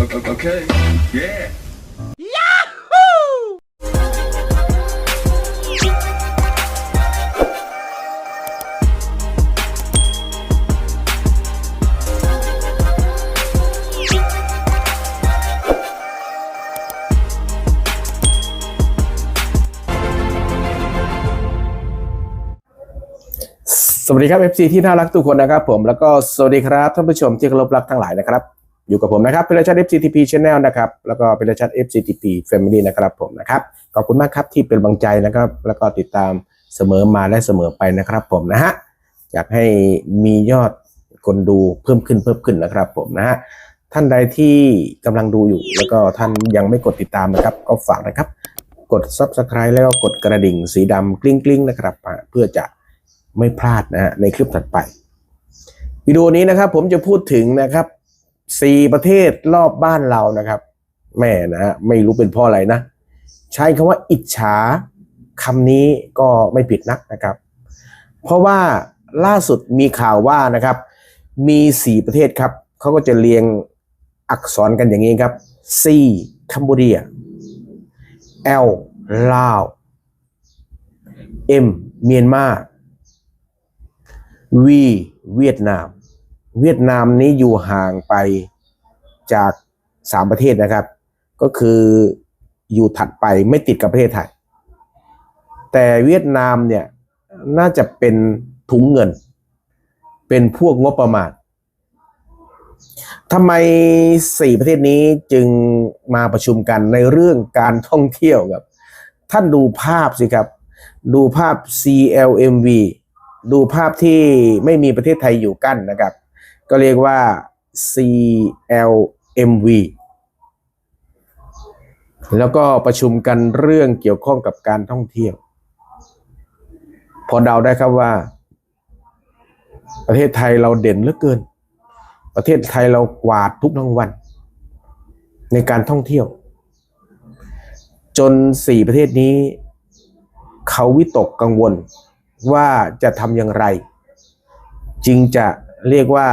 Okay. Yeah. สวัสดีครับ FC ที่น่ารักทุกคนนะครับผมแล้วก็สวัสดีครับท่านผู้ชมที่เคารพรักทั้งหลายนะครับ อยู่กับผมนะครับเป็นรชัด FCTP Channel นะครับแล้วก็เป็นรชัด FCTP Family นะครับผมนะครับขอบคุณมากครับที่เป็นบังใจนะครับแล้วก็ติดตามเสมอมาและเสมอไปนะครับผมนะฮะอยากให้มียอดคนดูเพิ่มขึ้นเพิ่มขึ้นนะครับผมนะฮะท่านใดที่กำลังดูอยู่ แล้วก็ท่านยังไม่กดติดตามนะครับ ก็ฝากนะครับ กด Subscribe แล้วก็กดกระดิ่งสีดำกลิ้งกลิ้งนะครับ เพื่อจะไม่พลาดนะฮะในคลิปถัดไป วิดีโอนี้นะครับผมจะพูดถึงนะครับ สี่ประเทศรอบบ้านเรานะครับแม่นะฮะไม่รู้เป็นเพราะอะไรนะ ใช้คำว่าอิจฉาคำนี้ก็ไม่ผิดนักนะครับ เพราะว่าล่าสุดมีข่าวว่านะครับ มีสี่ประเทศครับเขาก็จะเรียงอักษรกันอย่างนี้ครับ C คัมพูเดีย L ลาว M เมียนมาวีเวียดนาม เวียดนามนี้อยู่ห่างไปจากสามประเทศนะครับ ก็คืออยู่ถัดไปไม่ติดกับประเทศไทย แต่เวียดนามเนี่ยน่าจะเป็นถุงเงิน เป็นพวกงบประมาณทำไมสี่ประเทศนี้จึงมาประชุมกันในเรื่องการท่องเที่ยวครับ ท่านดูภาพสิครับ ดูภาพ CLMV ดูภาพที่ไม่มีประเทศไทยอยู่กั้นนะครับ ก็เรียกว่า CLMV แล้วก็ประชุมกันเรื่องเกี่ยวข้องกับการท่องเที่ยว พอเดาได้ครับว่า ประเทศไทยเราเด่นเหลือเกิน ประเทศไทยเรากวาดทุกรางวัลในการท่องเที่ยว จนสี่ประเทศนี้ เขาวิตกกังวลว่าจะทำอย่างไร จึงจะ เรียกว่า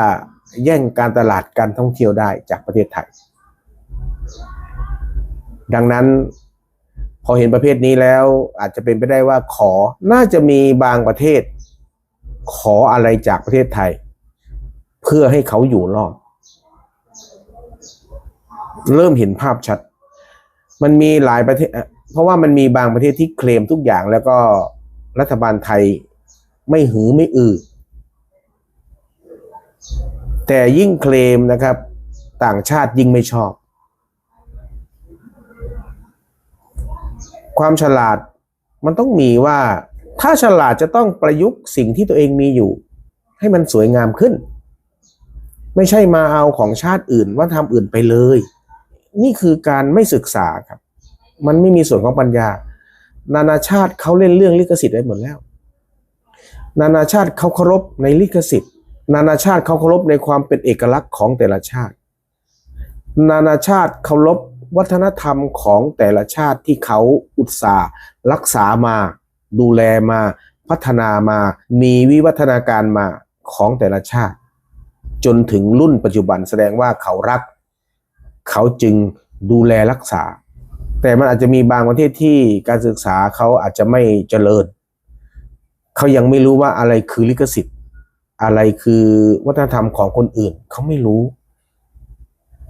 แย่งการตลาดการท่องเที่ยวได้จากประเทศไทย ดังนั้นพอเห็นประเภทนี้แล้วอาจจะเป็นไปได้ว่าขอน่าจะมีบางประเทศ ขออะไรจากประเทศไทย เพื่อให้เขาอยู่รอด เริ่มเห็นภาพชัด มันมีหลายประเทศ เพราะว่ามันมีบางประเทศที่เคลมทุกอย่างแล้วก็รัฐบาลไทยไม่หือไม่อือ แต่ยิ่งเคลมนะครับ ต่างชาติยิ่งไม่ชอบ ความฉลาดมันต้องมีว่าถ้าฉลาดจะต้องประยุกต์สิ่งที่ตัวเองมีอยู่ ให้มันสวยงามขึ้น ไม่ใช่มาเอาของชาติอื่นว่าทำอื่นไปเลย นี่คือการไม่ศึกษาครับ มันไม่มีส่วนของปัญญา นานาชาติเขาเล่นเรื่องลิขสิทธิ์ไว้หมดแล้ว นานาชาติเขาเคารพในลิขสิทธิ์ นานาชาติเขาเคารพในความเป็นเอกลักษณ์ของแต่ละชาติ นานาชาติเคารพวัฒนธรรมของแต่ละชาติที่เขาอุตส่าห์รักษามา ดูแลมา พัฒนามา มีวิวัฒนาการมาของแต่ละชาติ จนถึงรุ่นปัจจุบันแสดงว่าเขารัก เขาจึงดูแลรักษา แต่มันอาจจะมีบางประเทศที่การศึกษาเขาอาจจะไม่เจริญ เขายังไม่รู้ว่าอะไรคือลิขสิทธิ อะไรคือวัฒนธรรมของคนอื่นเขาไม่รู้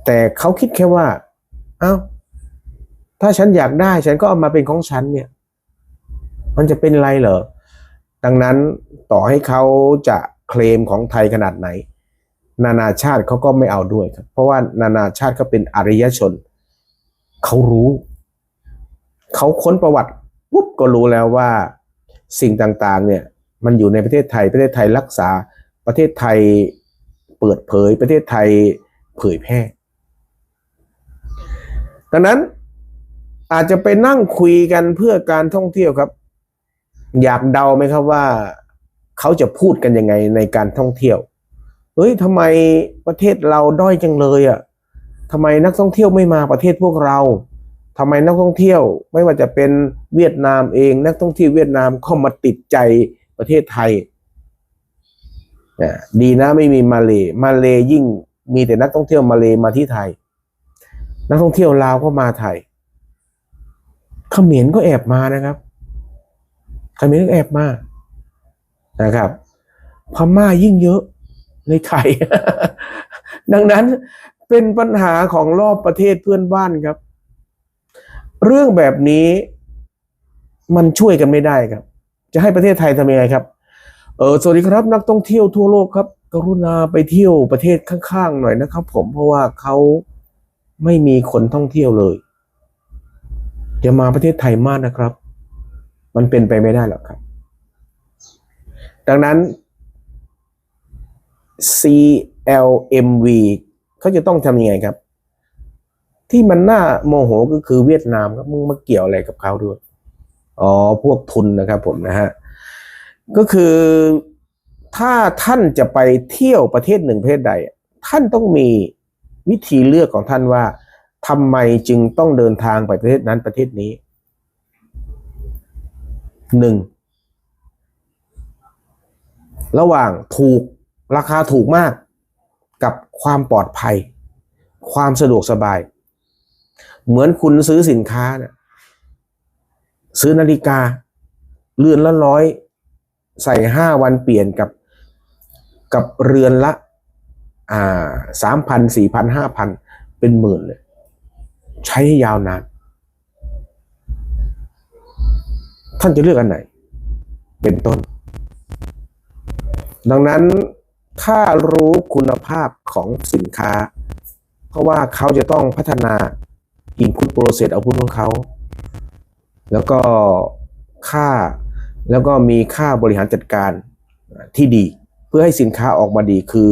แต่เขาคิดแค่ว่า เอ้า ถ้าฉันอยากได้ฉันก็เอามาเป็นของฉันเนี่ย มันจะเป็นไรเหรอ ดังนั้นต่อให้เขาจะเคลมของไทยขนาดไหน นานาชาติเขาก็ไม่เอาด้วยครับ เพราะว่านานาชาติก็เป็นอารยชน เขารู้ เขาค้นประวัติปุ๊บก็รู้แล้วว่าสิ่งต่างๆ เนี่ย มันอยู่ในประเทศไทยประเทศไทยรักษา ประเทศไทยเปิดเผยประเทศไทยเผยแพร่ดังนั้นอาจจะไปนั่งคุยกันเพื่อการท่องเที่ยวครับ อยากเดาไหมครับว่าเขาจะพูดกันยังไงในการท่องเที่ยวเฮ้ยทำไมประเทศเราด้อยจังเลยอะทำไมนักท่องเที่ยวไม่มาประเทศพวกเราทำไมนักท่องเที่ยวไม่ว่าจะเป็นเวียดนามเอง นักท่องเที่ยวเวียดนามเข้ามาติดใจประเทศไทย ดีนะไม่มีมาเลมาเลยิ่งมีแต่นักท่องเที่ยวมาเลมาที่ไทย นักท่องเที่ยวลาวก็มาไทยเขมรก็แอบมานะครับเขมรก็แอบมานะครับพม่ายิ่งเยอะในไทย ดังนั้นเป็นปัญหาของรอบประเทศเพื่อนบ้านครับ เรื่องแบบนี้มันช่วยกันไม่ได้ครับ จะให้ประเทศไทยทำยังไงครับ เออสวัสดีครับนักท่องเที่ยวทั่วโลกครับ กรุณาไปเที่ยวประเทศข้างๆหน่อยนะครับ ผมเพราะว่าเขาไม่มีคนท่องเที่ยวเลยอย่ามาประเทศไทยมากนะครับ มันเป็นไปไม่ได้หรอกครับ ดังนั้น CLMV เขาจะต้องทำยังไงครับ ที่มันน่าโมโหก็คือเวียดนามครับมึงมาเกี่ยวอะไรกับเขาด้วย อ๋อ พวกทุนนะครับผมนะฮะ ก็คือถ้าท่านจะไปเที่ยวประเทศหนึ่งประเทศใด ท่านต้องมีวิธีเลือกของท่านว่าทำไมจึงต้องเดินทางไปประเทศนั้นประเทศนี้หนึ่งระหว่างถูกราคาถูกมากกับความปลอดภัย ความสะดวกสบาย เหมือนคุณซื้อสินค้าเนี่ยซื้อนาฬิกา เรือนละร้อย ใส่ห้าวันเปลี่ยนกับกับเรือนละ อ่าสามพันสี่พันห้าพันเป็นหมื่นเลย ใช้ให้ยาวนาน ท่านจะเลือกอันไหน เป็นต้น ดังนั้นถ้ารู้คุณภาพของสินค้า เพราะว่าเขาจะต้องพัฒนา input process output ของเขา แล้วก็ค่า แล้วก็มีค่าบริหารจัดการที่ดี เพื่อให้สินค้าออกมาดีคือ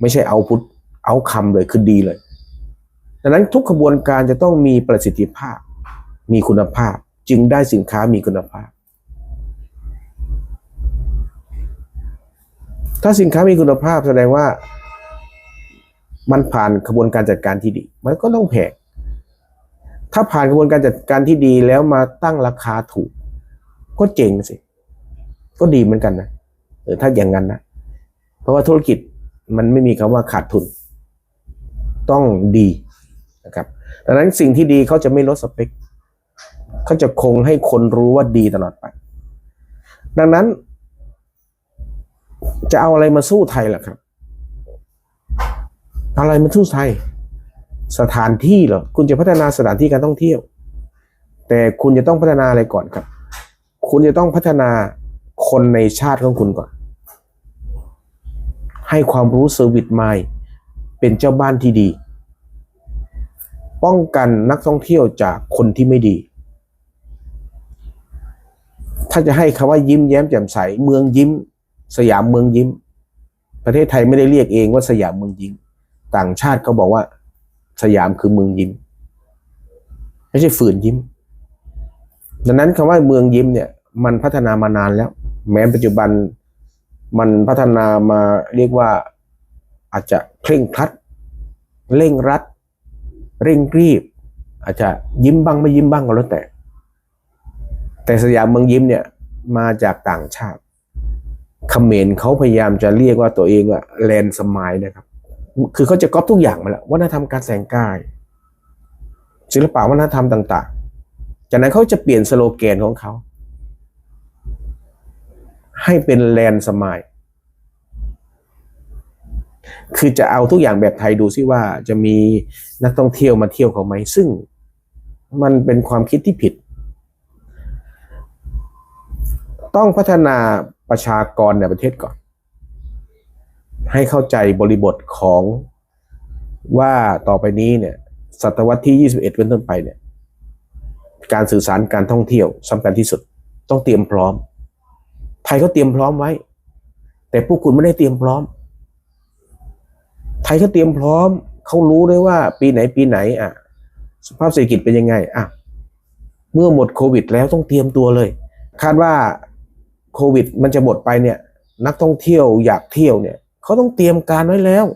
ไม่ใช่เอาพุทเอาคำเลยคือดีเลยดังนั้นทุกขบวนการจะต้องมีประสิทธิภาพ มีคุณภาพ จึงได้สินค้ามีคุณภาพ ถ้าสินค้ามีคุณภาพแสดงว่า มันผ่านกระบวนการจัดการที่ดี มันก็ต้องแพงถ้าผ่านกระบวนการจัดการที่ดีแล้วมาตั้งราคาถูก ก็เจ๋งสิ ก็ดีเหมือนกันนะเออถ้าอย่างนั้นนะเพราะว่าธุรกิจมันไม่มีคำว่าขาดทุน ต้องดีนะครับดังนั้นสิ่งที่ดีเขาจะไม่ลดสเปคเขาจะคงให้คนรู้ว่าดีตลอดไป ดังนั้น จะเอาอะไรมาสู้ไทยล่ะครับ อะไรมาสู้ไทย สถานที่เหรอคุณจะพัฒนาสถานที่การท่องเที่ยว แต่คุณจะต้องพัฒนาอะไรก่อนครับ คุณจะต้องพัฒนาคนในชาติของคุณก่อน ให้ความรู้เซอร์วิสไมล์เป็นเจ้าบ้านที่ดี ป้องกันนักท่องเที่ยวจากคนที่ไม่ดี ถ้าจะให้คำว่ายิ้มแย้มแจ่มใส เมืองยิ้ม สยามเมืองยิ้ม ประเทศไทยไม่ได้เรียกเองว่าสยามเมืองยิ้ม ต่างชาติเขาบอกว่า สยามคือเมืองยิ้ม ไม่ใช่ฝืนยิ้ม ดังนั้นคำว่าเมืองยิ้มเนี่ย มันพัฒนามานานแล้ว แม้ปัจจุบันมันพัฒนามาเรียกว่าอาจจะเคร่งครัดเร่งรัด เร่งรีบ อาจจะยิ้มบ้างไม่ยิ้มบ้างก็แล้วแต่ แต่สยามเมืองยิ้มเนี่ยมาจากต่างชาติเขมรเขาพยายามจะเรียกว่าตัวเองว่าแลนสมายนะครับ คือเขาจะก๊อปทุกอย่างมาแล้ววัฒนธรรมการแต่งกาย ศิลปะวัฒนธรรมต่าง ๆ จากนั้นเขาจะเปลี่ยนสโลแกนของเขา ให้เป็นแลนสมายคือจะเอาทุกอย่างแบบไทยดูซิว่าจะมีนักท่องเที่ยวมาเที่ยวเขาไหม ซึ่งมันเป็นความคิดที่ผิด ต้องพัฒนาประชากรในประเทศก่อน ให้เข้าใจบริบทของว่าต่อไปนี้เนี่ยศตวรรษที่ 21 เป็นต้นไปเนี่ย การสื่อสารการท่องเที่ยวสำคัญที่สุด ต้องเตรียมพร้อม ไทยก็เตรียมพร้อมไว้ แต่พวกคุณไม่ได้เตรียมพร้อม ไทยก็เตรียมพร้อม เขารู้ด้วยว่า ปีไหนปีไหน อะ สภาพเศรษฐกิจเป็นยังไง อะ เมื่อหมดโควิดแล้วต้องเตรียมตัวเลย คาดว่าโควิดมันจะหมดไปเนี่ย นักท่องเที่ยวอยากเที่ยวเนี่ยเขาต้องเตรียมการไว้แล้ว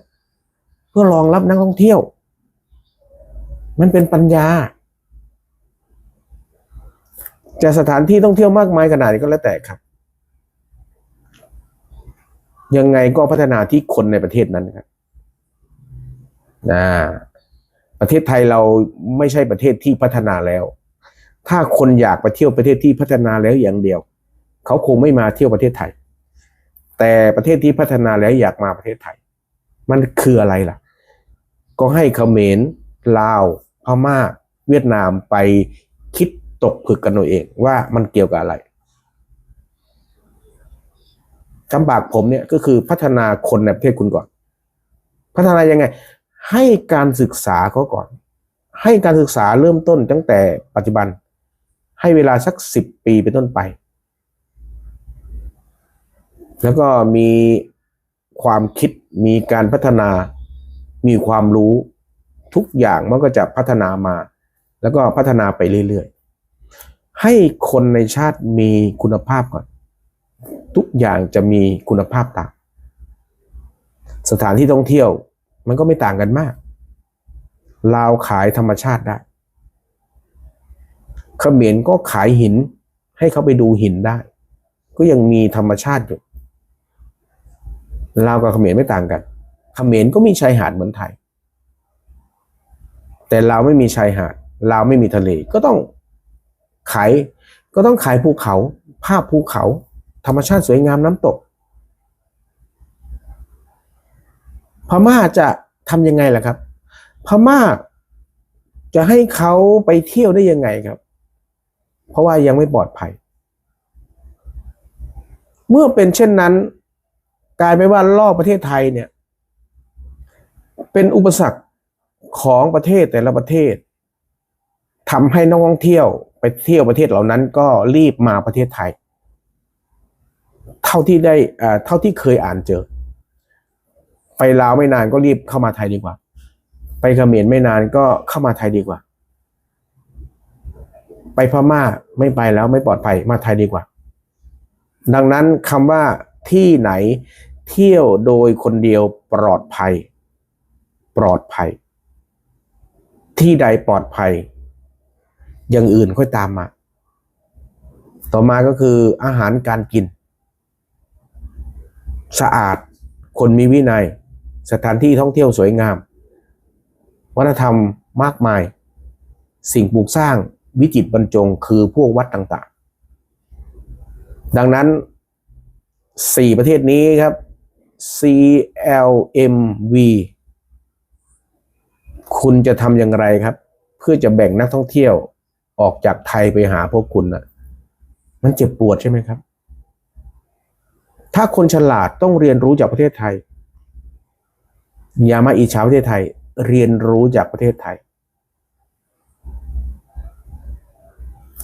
เพื่อรองรับนักท่องเที่ยว มันเป็นปัญญาจะสถานที่ท่องเที่ยวมากมายขนาดนี้ก็แล้วแต่ครับ ยังไงก็พัฒนาที่คนในประเทศนั้นครับนะประเทศไทยเราไม่ใช่ประเทศที่พัฒนาแล้ว ถ้าคนอยากไปเที่ยวประเทศที่พัฒนาแล้วอย่างเดียว เขาคงไม่มาเที่ยวประเทศไทย แต่ประเทศที่พัฒนาแล้วอยากมาประเทศไทย มันคืออะไรล่ะ ก็ให้เขมรลาวพม่า เวียดนามไปคิดตกผึกกันเอาเองว่ามันเกี่ยวกับอะไร คำบากผมเนี่ยก็คือพัฒนาคนในประเทศคุณก่อน พัฒนายังไง ให้การศึกษาเขาก่อน ให้การศึกษาเริ่มต้นตั้งแต่ปัจจุบัน ให้เวลาสักสิบปีเป็นต้นไป แล้วก็มีความคิดมีการพัฒนา มีความรู้ทุกอย่างมันก็จะพัฒนามา แล้วก็พัฒนาไปเรื่อยๆ ให้คนในชาติมีคุณภาพก่อน ทุกอย่างจะมีคุณภาพต่างสถานที่ท่องเที่ยวมันก็ไม่ต่างกันมาก ลาวขายธรรมชาติได้เขมรก็ขายหินให้เขาไปดูหินได้ ก็ยังมีธรรมชาติอยู่ลาวกับเขมรไม่ต่างกัน เขมรก็มีชายหาดเหมือนไทย แต่ลาวไม่มีชายหาดลาวไม่มีทะเลก็ต้องขายก็ต้องขายภูเขา ภาพภูเขา ธรรมชาติสวยงามน้ำตก พม่าจะทำยังไงล่ะครับ พม่าจะให้เขาไปเที่ยวได้ยังไงครับ เพราะว่ายังไม่ปลอดภัย เมื่อเป็นเช่นนั้น กลายเป็นว่ารอบประเทศไทยเนี่ย เป็นอุปสรรคของประเทศแต่ละประเทศทำให้นักท่องเที่ยวไปเที่ยวประเทศเหล่านั้นก็รีบมาประเทศไทย เท่าที่ได้อ่าเท่าที่เคยอ่านเจอ ไปลาวไม่นานก็รีบเข้ามาไทยดีกว่า ไปเขมรไม่นานก็เข้ามาไทยดีกว่า ไปพม่าไม่ไปแล้วไม่ปลอดภัยมาไทยดีกว่า ดังนั้นคำว่าที่ไหนเที่ยวโดยคนเดียวปลอดภัย ปลอดภัย ที่ใดปลอดภัย อย่างอื่นค่อยตามมา ต่อมาก็คืออาหารการกิน สะอาด คนมีวินัย สถานที่ท่องเที่ยวสวยงาม วัฒนธรรมมากมาย สิ่งปลูกสร้างวิจิตรบรรจงคือพวกวัดต่างๆ ดังนั้น 4 ประเทศนี้ครับ CLMV คุณจะทำอย่างไรครับ เพื่อจะแบ่งนักท่องเที่ยวออกจากไทยไปหาพวกคุณนะมันเจ็บปวดใช่ไหมครับ ถ้าคนฉลาดต้องเรียนรู้จากประเทศไทย อย่ามาอิจฉาประเทศไทย เรียนรู้จากประเทศไทย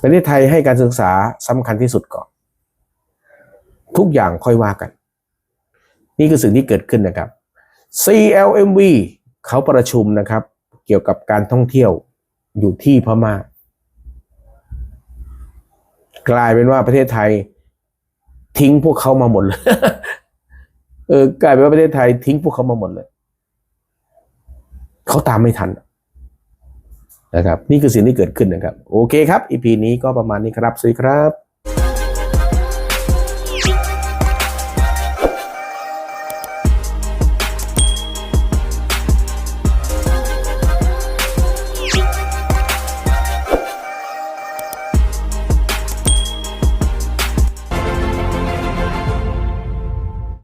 ประเทศไทยให้การศึกษาสำคัญที่สุดก่อน ทุกอย่างค่อยว่ากัน นี่คือสิ่งที่เกิดขึ้นนะครับ CLMV เขาประชุมนะครับ เกี่ยวกับการท่องเที่ยวอยู่ที่พม่ากลายเป็นว่าประเทศไทย ทิ้งพวกเขามาหมดเลยเออกลายเป็นว่าประเทศไทยทิ้งพวกเขามาหมดเลยเขาตามไม่ทันนะครับ นี่คือสิ่งที่เกิดขึ้นนะครับ โอเคครับอีพีนี้ก็ประมาณนี้ครับสวัสดีครับ